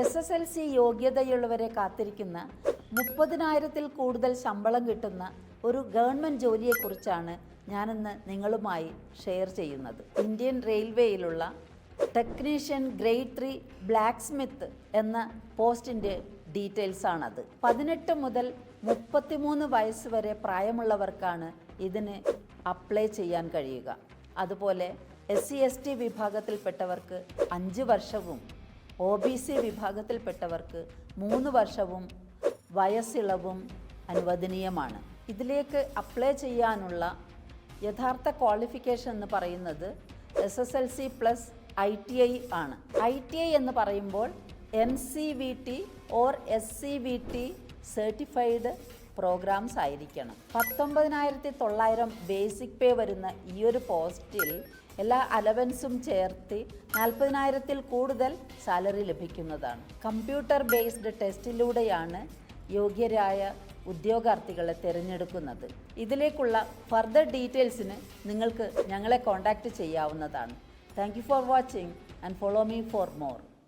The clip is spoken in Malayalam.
എസ് എസ് എൽ സി യോഗ്യതയുള്ളവരെ കാത്തിരിക്കുന്ന മുപ്പതിനായിരത്തിൽ കൂടുതൽ ശമ്പളം കിട്ടുന്ന ഒരു ഗവൺമെന്റ് ജോലിയെക്കുറിച്ചാണ് ഞാനിന്ന് നിങ്ങളുമായി ഷെയർ ചെയ്യുന്നത്. ഇന്ത്യൻ റെയിൽവേയിലുള്ള technician grade three blacksmith എന്ന പോസ്റ്റിന്റെ ഡീറ്റെയിൽസ് ആണത്. പതിനെട്ട് മുതൽ മുപ്പത്തിമൂന്ന് വയസ്സ് വരെ പ്രായമുള്ളവർക്കാണ് ഇതിന് അപ്ലൈ ചെയ്യാൻ കഴിയുക. അതുപോലെ എസ് സി എസ് ടി വിഭാഗത്തിൽപ്പെട്ടവർക്ക് അഞ്ച് വർഷവും ഒ ബി സി വിഭാഗത്തിൽപ്പെട്ടവർക്ക് മൂന്ന് വർഷവും വയസ്സിളവും അനുവദനീയമാണ്. ഇതിലേക്ക് അപ്ലൈ ചെയ്യാനുള്ള യഥാർത്ഥ ക്വാളിഫിക്കേഷൻ എന്ന് പറയുന്നത് S S L C plus I T I ആണ്. ഐ ടി ഐ എന്ന് പറയുമ്പോൾ M C V T or S C V T certified programmes ആയിരിക്കണം. പത്തൊമ്പതിനായിരത്തി തൊള്ളായിരം ബേസിക് പേ വരുന്ന ഈ ഒരു പോസ്റ്റിൽ എല്ലാ അലവൻസും ചേർത്ത് നാൽപ്പതിനായിരത്തിൽ കൂടുതൽ സാലറി ലഭിക്കുന്നതാണ്. കമ്പ്യൂട്ടർ ബേസ്ഡ് ടെസ്റ്റിലൂടെയാണ് യോഗ്യരായ ഉദ്യോഗാർത്ഥികളെ തിരഞ്ഞെടുക്കുന്നത്. ഇതിലേക്കുള്ള ഫർദർ ഡീറ്റെയിൽസിന് നിങ്ങൾക്ക് ഞങ്ങളെ കോൺടാക്റ്റ് ചെയ്യാവുന്നതാണ്. Thank for watching and follow me for more.